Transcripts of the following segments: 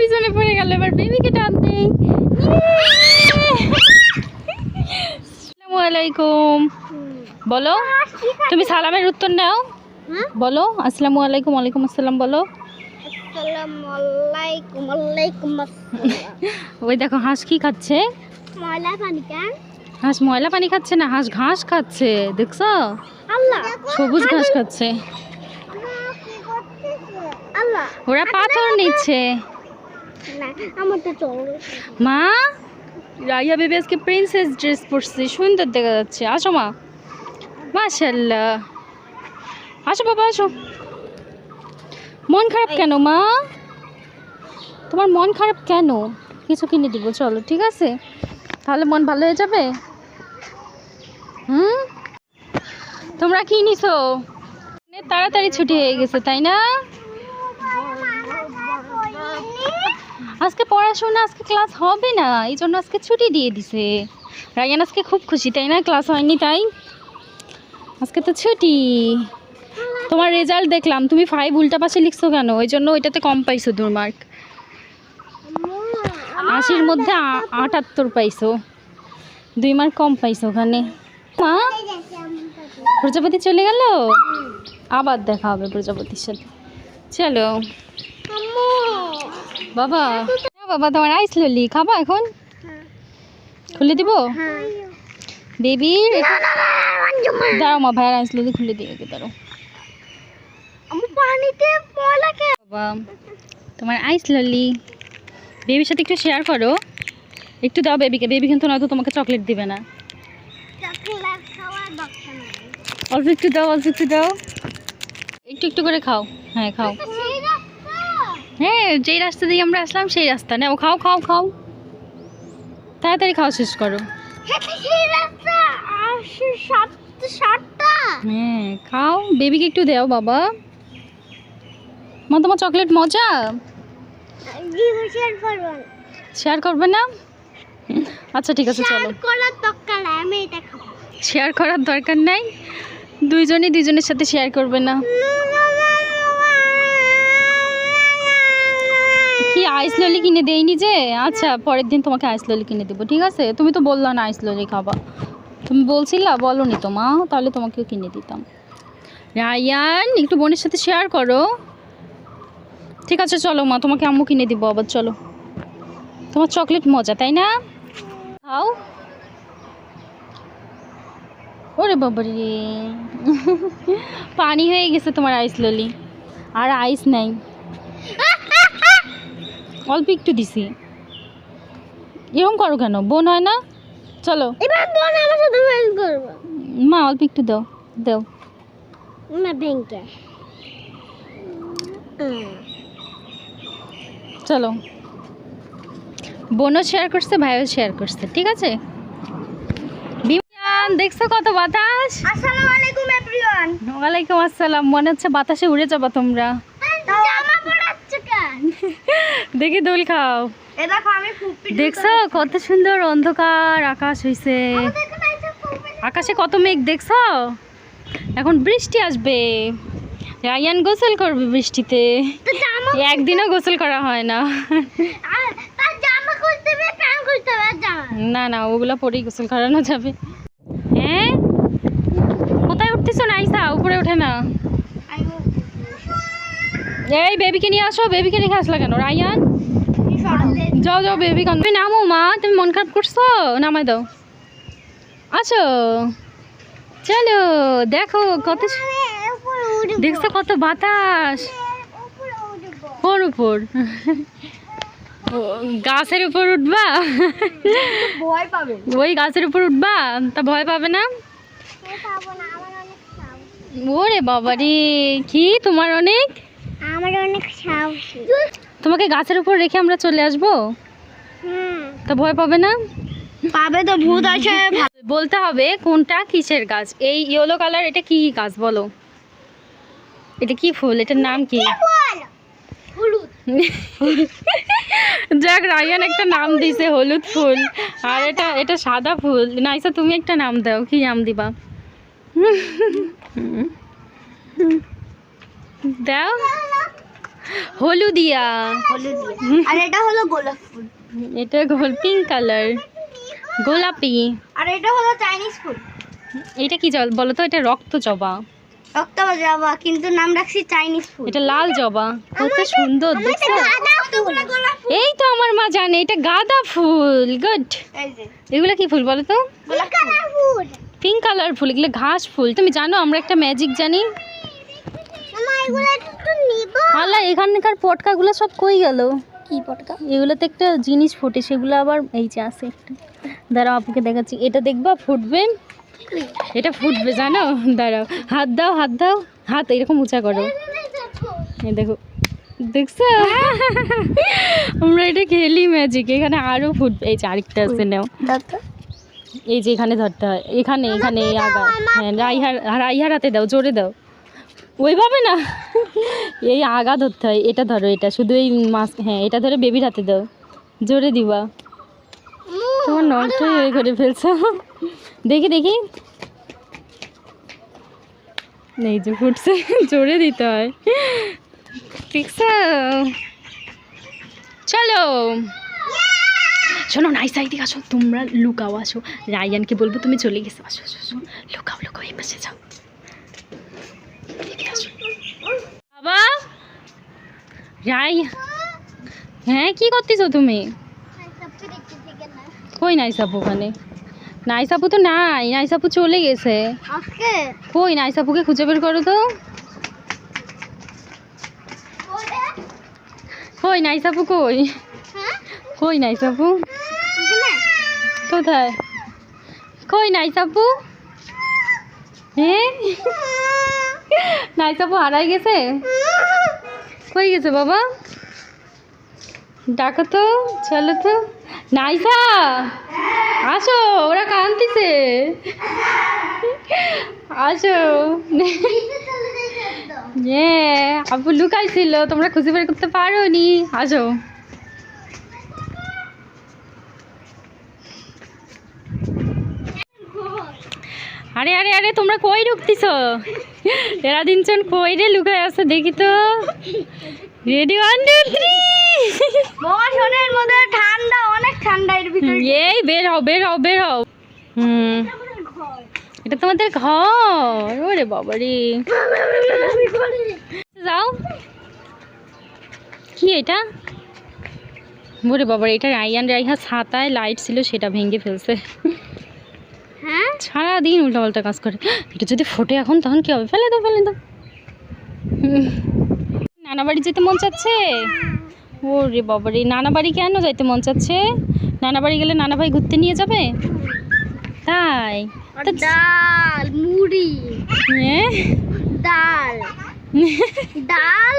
পিছনে পড়ে গেল এবার বেবিকে টান দেই। আসসালামু আলাইকুম। বলো তুমি সালামের উত্তর নাও। বলো আসসালামু আলাইকুম ওয়ালাইকুম আসসালাম বলো। ওই দেখো হাঁস কি খাচ্ছে? ময়লা পানি হাঁস ময়লা পানি খাচ্ছে না হাঁস ঘাস খাচ্ছে দেখছ? সবুজ ঘাস খাচ্ছে। ওরা পাথর নিচ্ছে। মা রাইয়া বেবি আজকে প্রিন্সেস ড্রেস পরছে, সুন্দর দেখা যাচ্ছে। আসো মা। মাশাল্লাহ আসো বাবা, আসো। মন খারাপ কেন মা? তোমার মন খারাপ কেন? কিছু কিনে দিব, চলো, ঠিক আছে? তাহলে মন ভালো হয়ে যাবে? হুম? তোমরা কি নিছো? তাড়াতাড়ি ছুটি হয়ে গেছে, তাই না? আজকে পড়াশোনা, আজকে ক্লাস হবে না এই জন্য আজকে ছুটি দিয়ে দিছে। রায়ান আজকে খুব খুশি, তাই না? ক্লাস হয়নি তাই? আজকে তো ছুটি। তোমার রেজাল্ট দেখলাম, তুমি ফাইভ উল্টা পাশে লিখছো কেন? ওই জন্য ওইটাতে কম পাইছো দূর মার্ক আশির মধ্যে আটাত্তর পাইছো। দুই মার্ক কম পাইছো ওখানে। মা, প্রজাপতি চলে গেল? আবার দেখা হবে প্রজাপতির সাথে। চলো। বাবা বাবা তোমার আইস ললি খাবা এখন? খুলে দিব? বেবির দাঁড়াও মা ভাইয়ের আইস ললি খুলে দিয়ে দাঁড়াও। বাবা তোমার আইস ললি। বেবির সাথে একটু শেয়ার করো। একটু দাও বেবিকে বেবি কিন্তু নয়তো তোমাকে চকলেট দিবে না। অল্প একটু দাও অল্প একটু দাও। একটু একটু করে খাও। হ্যাঁ খাও। হ্যাঁ যেই রাস্তা দিয়ে আমরা আসলাম সেই রাস্তা। না ও খাও খাও খাও। তাড়াতাড়ি খাওয়া শেষ করো। সাতটা। হ্যাঁ খাও। বেবিকে একটু দাও বাবা। মা তোমার চকলেট মজা? শেয়ার করবে। না? আচ্ছা ঠিক আছে চলো। শেয়ার করার দরকার নাই আমি এটা শেয়ার করার দরকার নাই? দুইজনই দুইজনের সাথে শেয়ার করবে না আইস ললি কিনে দেয়নি যে? আচ্ছা পরের দিন তোমাকে আইস ললি কিনে দেবো, ঠিক আছে? তুমি তো বললা না আইস ললি খাবা। তুমি বলছিলা বলো নি তো মা, তাহলে তোমাকেও কিনে দিতাম। রায়ান, একটু বোনের সাথে শেয়ার করো। ঠিক আছে, চলো মা, তোমাকে আম্মু কিনে দিব, আবার চলো। তোমার চকলেট মজা, তাই না? খাও। ওরে বাবারে পানি হয়ে গেছে তোমার আইস ললি আর আইস নাই। অল্প একটু দিছি। এরকম করো কেন? বোন হয় না? চলো। এবার বোন আমার সাথে ফ্রেন্ড করব। মা অল্প একটু দাও। দাও। না ব্যাংকে চলো। বোনও শেয়ার করছে ভাইও শেয়ার করছে ঠিক আছে? দেখছ কত বাতাস? আসসালামু আলাইকুম এভরিওয়ান ওয়ালাইকুম আসসালাম। মনে হচ্ছে বাতাসে উড়ে যাবা তোমরা। দেখি দোল খাও। দেখছ? কত সুন্দর অন্ধকার আকাশ হইছে। না ফুপি আকাশে কত মেঘ দেখছ? এখন বৃষ্টি আসবে। রায়ান গোসল করবে বৃষ্টিতে। একদিনও গোসল করা হয় না। না না ওগুলো পরেই গোসল করানো যাবে। হ্যাঁ? কোথায় উঠতেছো? নাইসা উপরে ওঠে না। এই বেবিকে নিয়ে আসো বেবিকে রেখে আসলা কেন? রায়ান? যাও যাও বেবি কান তুমি নামো, মা, তুমি মন খারাপ করছ? নামাই দাও। আছো চলো, দেখো কত দেখছ কত বাতাস? ওর উপর। গাছের উপর উঠবা? ওই গাছের উপর উঠবা? তা ভয় পাবে না? ওরে বাবা রে কি তোমার অনেক? আমার অনেক সাহসী। তোমাকে গাছের উপর রেখে আমরা চলে আসব? হুম। তা ভয় পাবে না? পাবে তো ভূত আছে। বলতে হবে কোনটা কিসের গাছ? এই ইয়েলো কালার এটা কি গাছ বলো? এটা কি ফুল? এটার নাম কি? যাক রায়ান একটা নাম দিছে হলুদ ফুল। আর এটা এটা সাদা ফুল। নাইসা তুমি একটা নাম দাও কি নাম দিবা? দাও। হলুদিয়া। আর এটা হলো গোলাপ ফুল। এটা গোল পিঙ্ক কালার গোলাপি। আর এটা হলো চাইনিজ ফুল। এটা কি জল বলো তো এটা রক্ত জবা। রক্ত জবা কিন্তু নাম রাখছি চাইনিজ ফুল। এটা লাল জবা। কত সুন্দর দেখছ? এই তো আমার মা জানে এটা গাঁদা ফুল। গুড এই যে। এগুলো কি ফুল বলো তো? গোলাপ ফুল। পিঙ্ক কালার ফুল এগুলো ঘাস ফুল। তুমি জানো আমরা একটা ম্যাজিক জানি মামা এগুলো একটু নিব আল্লাহ এখানকার পটকাগুলো সব কই গেল? কি পটকা? এগুলোতে একটা জিনিস ফোটে সেগুলো আবার এই যে আছে একটা। দাঁড়াও আপুকে দেখাচ্ছি। এটা দেখবা ফুটবে? এটা ফুটবে জানো? দাঁড়াও। হাত দাও হাত দাও। হাত এরকম উঁচা করো। এই দেখো। দেখছ? আমরা এটা খেলি ম্যাজিক এখানে আরও ফুটবে। এই যে আরেকটা আছে নাও। এই যে এখানে ধরতে হয়। এখানে এখানে এই আগা। হ্যাঁ রাইহার রাইহার হাতে দাও জোরে দাও। ওইভাবে না। এই আগা ধরতে হয় এটা ধরো এটা। শুধু এই মাছ হ্যাঁ এটা ধরে বেবির হাতে দাও। জোরে দিবা। তোমার নলটাই হয়ে করে ফেলছো। দেখি দেখি। এই যে ফুটছে জোরে দিতে হয়। ঠিক চলো। শোনো নাই সাইডে আসো। তোমরা লুকাও আসো। রায়ানকে বলব তুমি চলে গেছো। আসো আসো। লুকাও লুকাও এই পাশে যাও। বাবা? রাই হ্যাঁ কি করতেছো তুমি? কই নাই সাপু ওখানে? নাই সাপু তো নাই নাই সাপু চলে গেছে। কই নাই সাপুকে খুঁজে বের করো তো। কই নাই সাপু কই? হ্যাঁ? কই নাই সাপু? কোথায়? কই নাই সাপু? হ্যাঁ। নাই সাপু হারাই গেছে? কই গেছে বাবা? ডাকো তো, চলো তো। নাইসা, আসো, ওরা কান্দিছে আসো। আপু লুকাইছিল, তোমরা খুঁজে বের করতে পারো নি আসো। আরে আরে আরে, তোমরা কই ঢুকতিছ? এরা দিনজন কই রে লুকায় আছে দেখি তো। রেডি ওয়ান টু থ্রি মহাশনের মধ্যে ঠান্ডা অনেক ঠান্ডা এর ভিতরে। এই বের হও বের হও বের হও। হুম। এটা তোমাদের ঘর। ওরে বাবা রে যাও। কি এটা? ওরে বাবা রে, এটা রাইয়ান রাইহা ছাতায় লাইট ছিল সেটা ভেঙে ফেলছে। সারাদিন উল্টাপাল্টা কাজ করে। এটা যদি ফোটে এখন তখন কি হবে? ফেলে দাও ফেলে দাও। নানা বাড়ি যেতে মন চাচ্ছে? ও রে বাবা রে নানা বাড়ি কেন যাইতে মন চাচ্ছে? নানা বাড়ি গেলে নানা ভাই ঘুরতে নিয়ে যাবে? তাই? ডাল মুড়ি। হ্যাঁ? ডাল। ডাল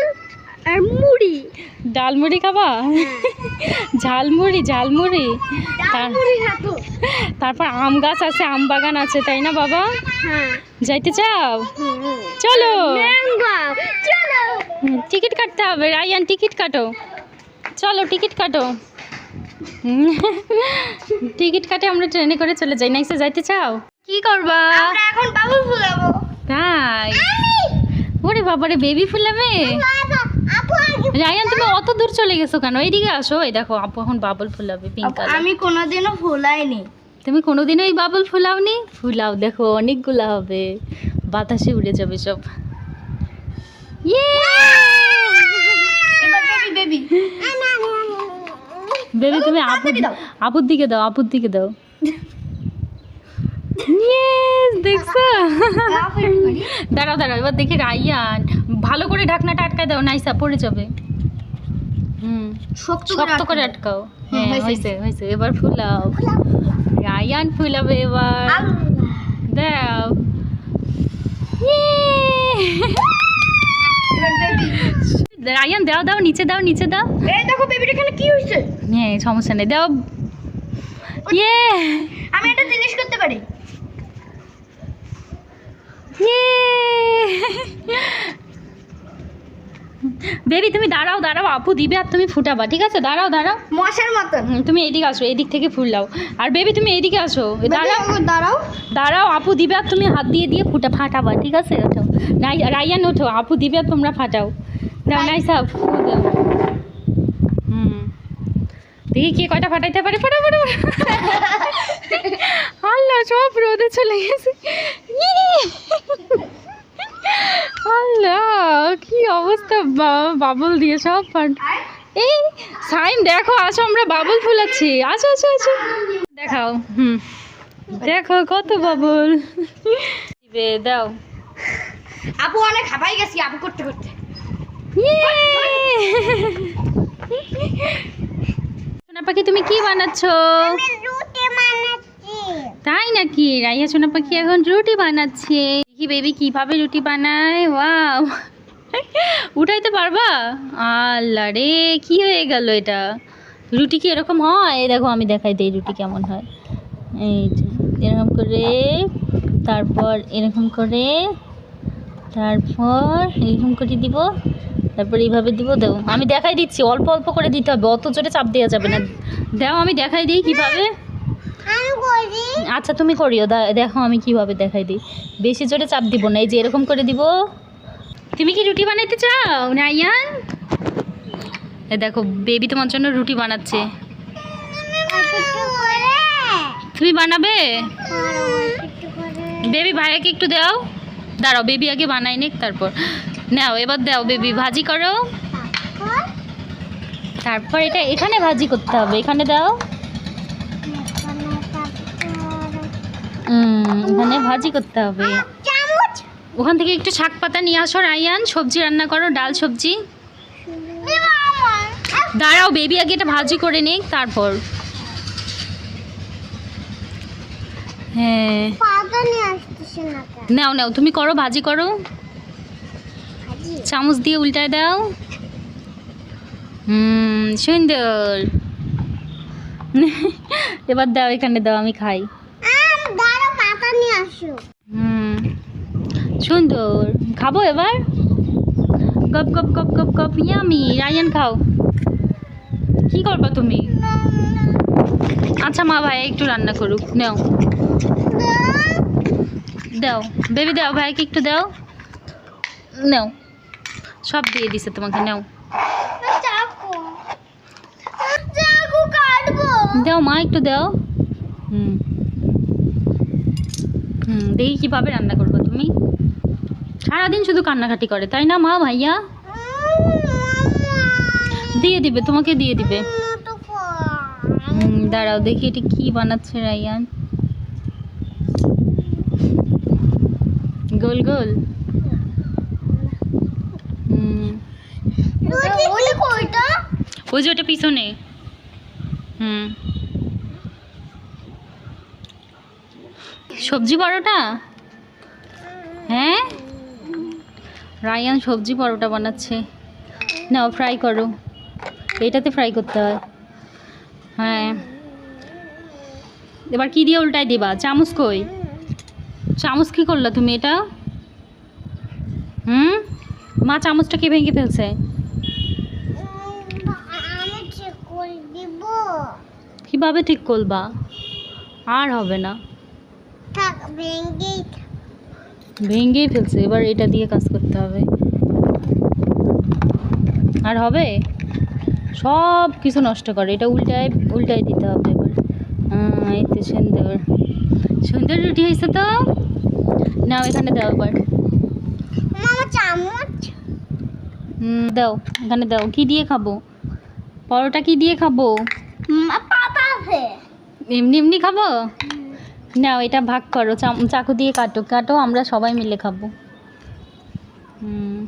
আর মুড়ি। ডালমুড়ি খাবা? ঝালমুড়ি ঝালমুড়ি। ডাল মুড়ি খাব। তারপর আম গাছ আছে আম বাগান আছে তাই না বাবা? হ্যাঁ। যাইতে চাও? চলো। ম্যাঙ্গো চলো। হুম, টিকিট কাটতে হবে। রায়ান টিকিট কাটো। চলো টিকিট কাটো। টিকিট কাটে আমরা ট্রেনে করে চলে যাই। নাইসে যাইতে চাও? কি করবা? এখন বাবুল ফুলাবো তাই? ওরে বাবারে বেবি ফুলাবে আপু রায়ান তুমি অত দূর চলে গেছো কেন? এইদিকে আসো। এই দেখো আপু এখন বাবল ফুলাবে পিঙ্ক আমি কোনোদিনও ফুলাইনি তুমি কোনোদিনও এই বাবল ফুলাওনি? ফুলাও দেখো অনেকগুলো হবে। বাতাসে উড়ে যাবে সব। ইয়ে! বেবি তুমি আপুর আপুর দিকে দাও আপুর দিকে দাও। দেখছ? দাঁড়াও দাঁড়াও এবার দেখি রাইয়ান। ভালো করে ঢাকনাটা আটকায় দাও নাইসা পড়ে যাবে। শক্ত শক্ত করে আটকাও। হ্যাঁ হয়েছে। হয়েছে এবার ফুলাও। রাইয়ান ফুলাবে এবার। দাও। রায়ান দাও দাও নিচে দাও নিচে দাও। এই দেখো বেবির এখানে কি হয়েছে? হ্যাঁ সমস্যা নেই। দাও। ইয়ে। আমি একটা জিনিস করতে পারি। ইয়ে। বেবি তুমি দাঁড়াও দাঁড়াও আপু দিবে আর তুমি ফুটাবা ঠিক আছে? দাঁড়াও দাঁড়াও। মশার মতন। তুমি এদিকে আসো এদিক থেকে ফুল দাও। আর বেবি তুমি এদিকে আসো দাঁড়াও। দাঁড়াও। দাঁড়াও আপু দিবে আর তুমি হাত দিয়ে দিয়ে ফুটা ফাটাবা ঠিক আছে? ওঠো। রাইয়ান ওঠো আপু দিবে আর তোমরা ফাটাও। দাও নাই সাপ হুম। দেখি কে কয়টা ফাটাইতে পারে ফাটা ফাটা ফাটা। আল্লাহ সব রোদে চলে গেছে। ইয়ে! আল্লাহ কি অবস্থা বাবল দিয়ে সব ফাট এই সাইন দেখো আসো আমরা বাবল ফুলাচ্ছি। আসো আসো আসো। দেখাও হুম। দেখো কত বাবল। দিবে দাও। আপু অনেক হাঁপাই গেছি আপু করতে করতে। ইয়ে! সোনা পাখি তুমি কি বানাচ্ছ। তাই নাকি? রাইয়া সোনা পাখি এখন রুটি বানাচ্ছে। দেখি বেবি কীভাবে রুটি বানায়? ওয়াও উঠাইতে পারবা? আল্লাহ রে, কি হয়ে গেল এটা? রুটি কি এরকম হয়? দেখো, আমি দেখাই দিই রুটি কেমন হয়। এই এরকম করে, তারপর এরকম করে, তারপর এরকম করে দিব, তারপর এইভাবে দিব, দেও। আমি দেখাই দিচ্ছি, অল্প অল্প করে দিতে হবে, অত জোরে চাপ দেওয়া যাবে না। দাও, আমি দেখাই দিই কীভাবে। আচ্ছা তুমি করিও। দেখো আমি কীভাবে দেখাই দিই। বেশি জোরে চাপ দিব না। এই যে এরকম করে দিব। তুমি কি রুটি বানাইতে চাও নাইয়ান? এ দেখো বেবি তোমার জন্য রুটি বানাচ্ছে। তুমি বানাবে? বেবি ভাইয়াকে একটু দাও। দাঁড়াও বেবি আগে বানাই নিক তারপর। নাও এবার দাও বেবি ভাজি করো। তারপর এটা এখানে ভাজি করতে হবে। এখানে দাও। এখানে ভাজি করতে হবে। ওখান থেকে একটু শাক পাতা নিয়ে আসো রায়ান। সবজি রান্না করো ডাল সবজি। দাঁড়াও বেবি আগে এটা ভাজি করে নিক তারপর। হ্যাঁ। না? নাও নাও তুমি করো ভাজি করো। চামচ দিয়ে উল্টায় দাও। হুম সুন্দর। এবার দাও এখানে দাও আমি খাই আম, দাঁড়াও, পাতা নিয়ে আসো হুম। সুন্দর। খাব এবার? গপ গপ গপ গপ গপ ইয়ামি। রায়ান খাও। কি করবা তুমি? আচ্ছা মা ভাই একটু রান্না করুক। নাও। দাও। বেবি দাও ভাইকে একটু দাও। নাও। সব দিয়ে দিছে তোমাকে নাও। দাও মা একটু দাও। হুম। হুম দেখি কীভাবে রান্না করব তুমি? সারাদিন শুধু কান্নাকাটি করে তাই না মা ভাইয়া? দিয়ে দিবে তোমাকে দিয়ে দিবে। দাঁড়াও দেখি এটা কি বানাচ্ছে রাইয়ান গোল গোল। হুম। ওই যে ওটা পিছনে। হুম। সবজি পরোটা? হ্যাঁ? রায়ান সবজি পরোটা বানাচ্ছে। নাও ফ্রাই করো। এটাতে ফ্রাই করতে হয়। হ্যাঁ। এবার কি দিয়ে উল্টাই দিবা? চামচ কই? চামচ কী করলা তুমি এটা? হুম? মা চামচটা কে ভেঙে ফেলছে? কীভাবে ঠিক করবা? আর হবে না। থাক ভেঙ্গেই ফেলছে এবার এটা দিয়ে কাজ করতে হবে। আর হবে? সব কিছু নষ্ট করে এটা উল্টায় উল্টায় দিতে হবে এবার। এই তো সুন্দর। সুন্দর রুটি হয়েছে তো? নাও এখানে দাও এবার চামচ। হুম, দাও এখানে দাও। কি দিয়ে খাব? পরোটা কি দিয়ে খাব? এমনি এমনি খাব? নাও এটা ভাগ করো চাকু দিয়ে কাটো কাটো, আমরা সবাই মিলে খাব। হুম।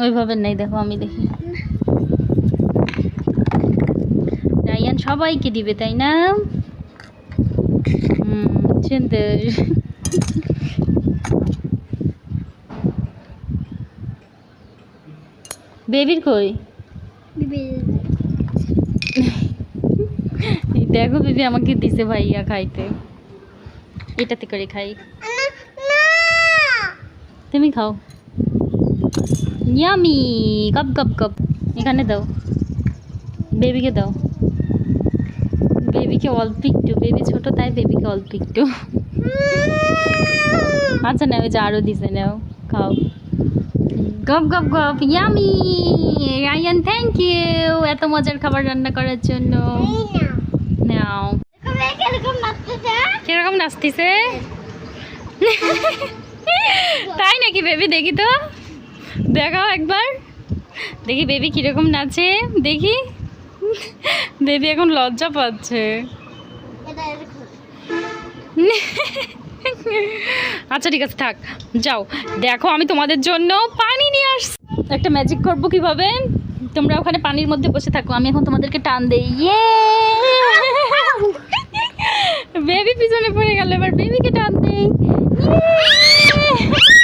ওইভাবে নেই, দেখো আমি দেখি। রায়ান সবাইকে দিবে, তাই না? সুন্দর বেবির কই? দেখো বেবি আমাকে দিছে ভাইয়া খাইতে। এটাতে করে খাই। তুমি খাও। ইয়ামি, গপ গপ গপ। এখানে দাও। বেবিকে দাও। বেবিকে অল্প একটু। বেবি ছোট, তাই বেবিকে অল্প একটু। আচ্ছা নাও ওই যে আরও দিছে, নাও, খাও। গপ গপ গপ। ইয়ামি, রায়ান থ্যাংক ইউ এত মজার খাবার রান্না করার জন্য। নাও। কীরকম নাচতেছে? তাই নাকি বেবি? দেখি তো। দেখাও একবার। দেখি বেবি কীরকম নাচে। দেখি। বেবি এখন লজ্জা পাচ্ছে। আচ্ছা ঠিক আছে, থাক। যাও। দেখো, আমি তোমাদের জন্য পানি নিয়ে আসছি। একটা ম্যাজিক করব কীভাবে? তোমরা ওখানে পানির মধ্যে বসে থাকো, আমি এখন তোমাদেরকে টান দেই। ইয়ে! বেবি পিছনে পড়ে গেল, এবার বেবিকে টান দেই। ইয়ে!